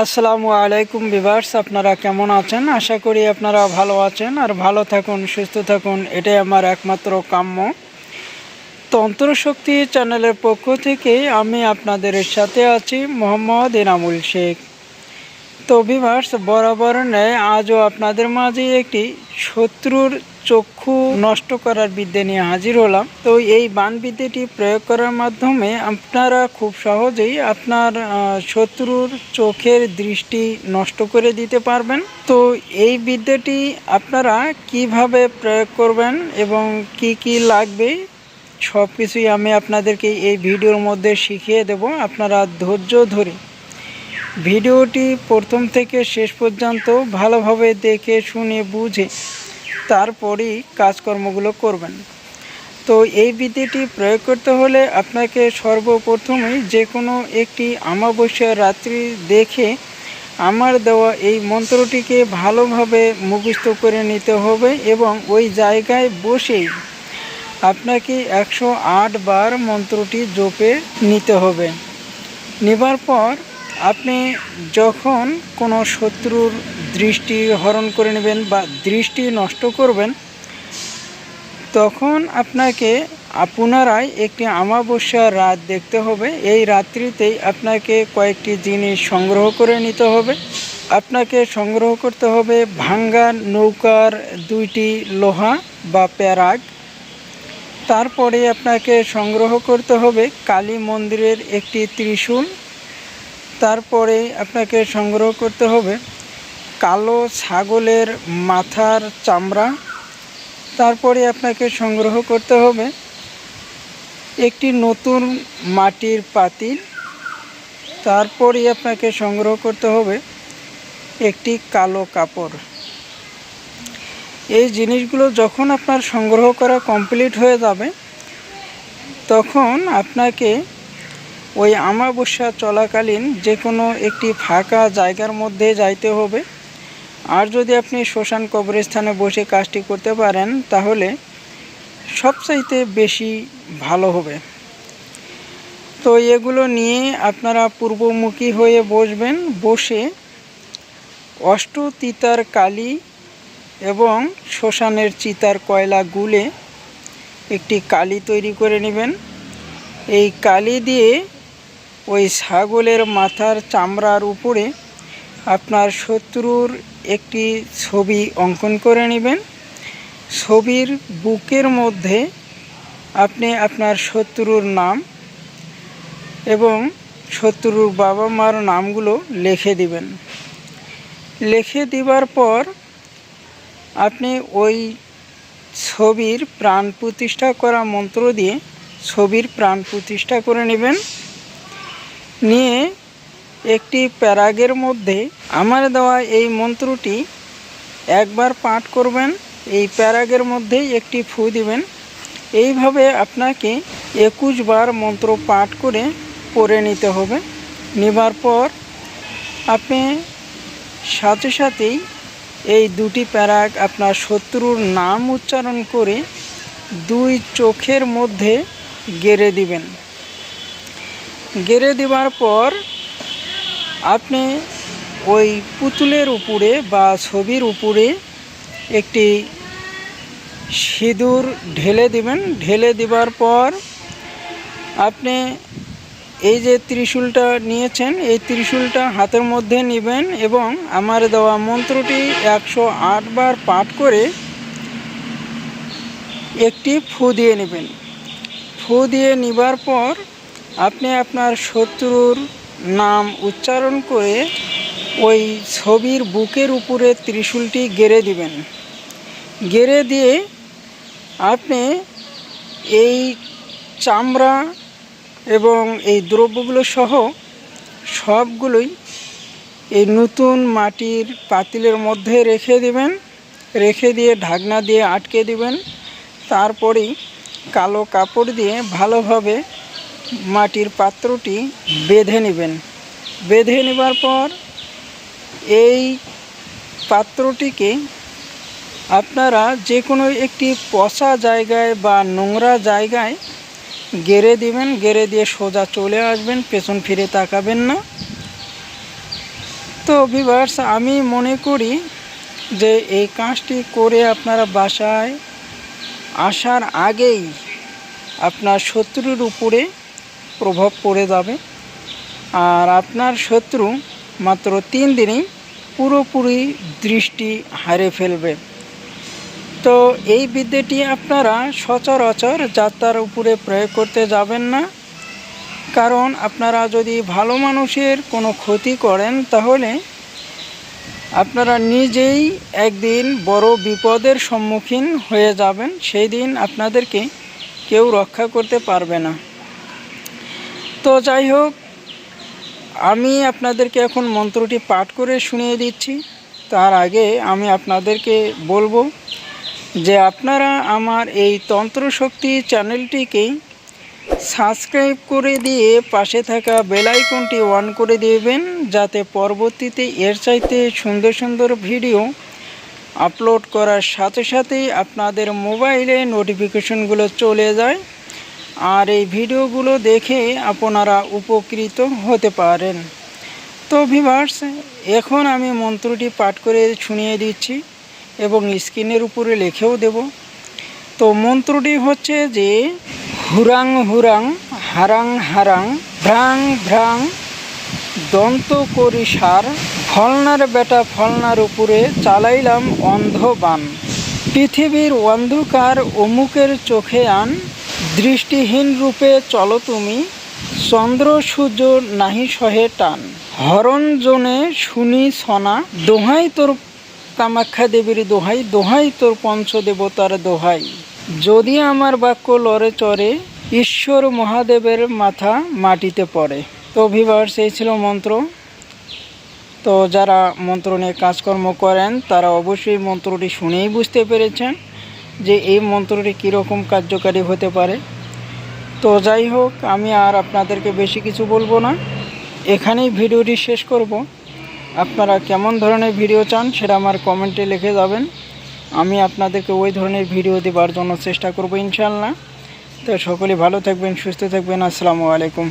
আসসালামু আলাইকুম বিভার্স, আপনারা কেমন আছেন? আশা করি আপনারা ভালো আছেন আর ভালো থাকুন, সুস্থ থাকুন, এটাই আমার একমাত্র কাম্য। তন্ত্রশক্তি চ্যানেলের পক্ষ থেকে আমি আপনাদের সাথে আছি মোহাম্মদ ইনামুল শেখ। তো বিভার্স, বরাবর নেয় আজও আপনাদের মাঝে একটি শত্রুর চক্ষু নষ্ট করার বিদ্যে নিয়ে হাজির হলাম। তো এই বান বিদ্যেটি প্রয়োগ করার মাধ্যমে আপনারা খুব সহজেই আপনার শত্রুর চোখের দৃষ্টি নষ্ট করে দিতে পারবেন। তো এই বিদ্যাটি আপনারা কীভাবে প্রয়োগ করবেন এবং কি কি লাগবে সব কিছুই আমি আপনাদেরকে এই ভিডিওর মধ্যে শিখিয়ে দেব। আপনারা ধৈর্য ধরে ভিডিওটি প্রথম থেকে শেষ পর্যন্ত ভালোভাবে দেখে, শুনে, বুঝে তারপরেই কাজকর্মগুলো করবেন। তো এই বিদ্যেটি প্রয়োগ করতে হলে আপনাকে সর্বপ্রথমেই যে কোনো একটি অমাবস্যার রাত্রি দেখে আমার দেওয়া এই মন্ত্রটিকে ভালোভাবে মুখস্থ করে নিতে হবে এবং ওই জায়গায় বসেই আপনাকে একশো আট বার মন্ত্রটি জপে নিতে হবে। নেবার পর আপনি যখন কোনো শত্রুর দৃষ্টি হরণ করে নেবেন বা দৃষ্টি নষ্ট করবেন, তখন আপনাকে পুনরায় একটি অমাবস্যার রাত দেখতে হবে। এই রাত্রিতেই আপনাকে কয়েকটি জিনিস সংগ্রহ করে নিতে হবে। আপনাকে সংগ্রহ করতে হবে ভাঙ্গা নৌকার দুইটি লোহা বা প্যারাগ। তারপরে আপনাকে সংগ্রহ করতে হবে কালী মন্দিরের একটি ত্রিশূল। তারপরে আপনাকে সংগ্রহ করতে হবে কালো ছাগলের মাথার চামড়া। তারপরে আপনাকে সংগ্রহ করতে হবে একটি নতুন মাটির পাতিল। তারপরে আপনাকে সংগ্রহ করতে হবে একটি কালো কাপড়। এই জিনিসগুলো যখন আপনার সংগ্রহ করা কমপ্লিট হয়ে যাবে, তখন আপনাকে ওই আমাবস্যা চলাকালীন যে কোনো একটি ফাঁকা জায়গার মধ্যে যাইতে হবে। আর যদি আপনি শ্মশান কবরস্থানে বসে কাজটি করতে পারেন, তাহলে সবচাইতে বেশি ভালো হবে। তো এগুলো নিয়ে আপনারা পূর্বমুখী হয়ে বসবেন। বসে অষ্ট তিতার কালি এবং শ্মশানের চিতার কয়লা গুলে একটি কালি তৈরি করে নেবেন। এই কালি দিয়ে ওই ছাগলের মাথার চামড়ার উপরে আপনার শত্রুর একটি ছবি অঙ্কন করে নেবেন। ছবির বুকের মধ্যে আপনি আপনার শত্রুর নাম এবং শত্রুর বাবা মার নামগুলো লিখে দিবেন। লিখে দিবার পর আপনি ওই ছবির প্রাণ প্রতিষ্ঠা করা মন্ত্র দিয়ে ছবির প্রাণ প্রতিষ্ঠা করে নেবেন। নিয়ে একটি প্যারাগের মধ্যে আমার দেওয়া এই মন্ত্রটি একবার পাঠ করবেন, এই প্যারাগের মধ্যেই একটি ফু দিবেন। এইভাবে আপনাকে একুশ বার মন্ত্র পাঠ করে পড়ে নিতে হবে। নেবার পর আপনি সাথে সাথেই এই দুটি প্যারাগ আপনার শত্রুর নাম উচ্চারণ করে দুই চোখের মধ্যে গেড়ে দিবেন। গেড়ে দেওয়ার পর আপনি ওই পুতুলের উপরে বা ছবির উপরে একটি সিঁদুর ঢেলে দিবেন। ঢেলে দেওয়ার পর আপনি এই যে ত্রিশূলটা নিয়েছেন, এই ত্রিশূলটা হাতের মধ্যে নেবেন এবং আমার দেওয়া মন্ত্রটি একশো বার পাঠ করে একটি ফু দিয়ে নেবেন। ফু দিয়ে নেবার পর আপনি আপনার শত্রুর নাম উচ্চারণ করে ওই ছবির বুকের উপরে ত্রিশূলটি গেড়ে দিবেন। গেড়ে দিয়ে আপনি এই চামড়া এবং এই দ্রব্যগুলো সহ সবগুলোই এই নতুন মাটির পাতিলের মধ্যে রেখে দিবেন। রেখে দিয়ে ঢাকনা দিয়ে আটকে দিবেন। তারপরেই কালো কাপড় দিয়ে ভালোভাবে মাটির পাত্রটি বেঁধে নেবেন। বেঁধে নেবার পর এই পাত্রটিকে আপনারা যে কোনো একটি পচা জায়গায় বা নোংরা জায়গায় গেড়ে দিবেন। গেড়ে দিয়ে সোজা চলে আসবেন, পেছন ফিরে তাকাবেন না। তো ভিভার্স আমি মনে করি যে এই কাজটি করে আপনারা বাসায় আসার আগেই আপনার শত্রুর উপরে প্রভাব পড়ে যাবে। আর আপনার শত্রু মাত্র তিন দিনেই পুরোপুরি দৃষ্টি হারে ফেলবে। তো এই বিদ্যাটি আপনারা সচরাচর যাত্রার উপরে প্রয়োগ করতে যাবেন না। কারণ আপনারা যদি ভালো মানুষের কোনো ক্ষতি করেন, তাহলে আপনারা নিজেই একদিন বড় বিপদের সম্মুখীন হয়ে যাবেন। সেই দিন আপনাদেরকে কেউ রক্ষা করতে পারবে না। তো যাই হোক, আমি আপনাদেরকে এখন মন্ত্রটি পাঠ করে শুনিয়ে দিচ্ছি। তার আগে আমি আপনাদেরকে বলব যে আপনারা আমার এই তন্ত্রশক্তি চ্যানেলটিকে সাবস্ক্রাইব করে দিয়ে পাশে থাকা বেল আইকনটি অন করে দিবেন, যাতে পরবর্তীতে এর চাইতে সুন্দর সুন্দর ভিডিও আপলোড করার সাথে সাথেই আপনাদের মোবাইলে নোটিফিকেশনগুলো চলে যায়। আর এই ভিডিওগুলো দেখে আপনারা উপকৃত হতে পারেন। তো ভিভার্স এখন আমি মন্ত্রটি পাঠ করে শুনিয়ে দিচ্ছি এবং স্ক্রিনের উপরে লিখেও দেব। তো মন্ত্রটি হচ্ছে যে, হুরাং হুরাং, হারাং হারাং, ভ্রাং ভ্রাং, দন্ত করি সার, ফলনার বেটা ফলনার উপরে চালাইলাম অন্ধবান। পৃথিবীর অন্ধকার অমুকের চোখে আন দৃষ্টিহীন রূপে চলো তুমি, চন্দ্র সূর্য নাহি সহে টান। হরণ জনে শুনি সনা দোহাই তোর কামাখ্যা দেবীর দোহাই দোহাই তোর পঞ্চদেবতার দোহাই। যদি আমার বাক্য লড়ে চড়ে, ঈশ্বর মহাদেবের মাথা মাটিতে পড়ে। তো ভিভার্স এই ছিল মন্ত্র। তো যারা মন্ত্র নিয়ে কাজকর্ম করেন, তারা অবশ্যই মন্ত্রটি শুনেই বুঝতে পেরেছেন। যে এই মন্ত্রটি কীরকম কার্যকারী হতে পারে। তো যাই হোক, আমি আর আপনাদেরকে বেশি কিছু বলব না। এখানেই ভিডিওটি শেষ করব। আপনারা কেমন ধরনের ভিডিও চান সেটা আমার কমেন্টে লিখে যাবেন। আমি আপনাদেরকে ওই ধরনের ভিডিও দেবার জন্য চেষ্টা করব ইনশাল্লাহ তো সকলে ভালো থাকবেন, সুস্থ থাকবেন। আসসালামু আলাইকুম।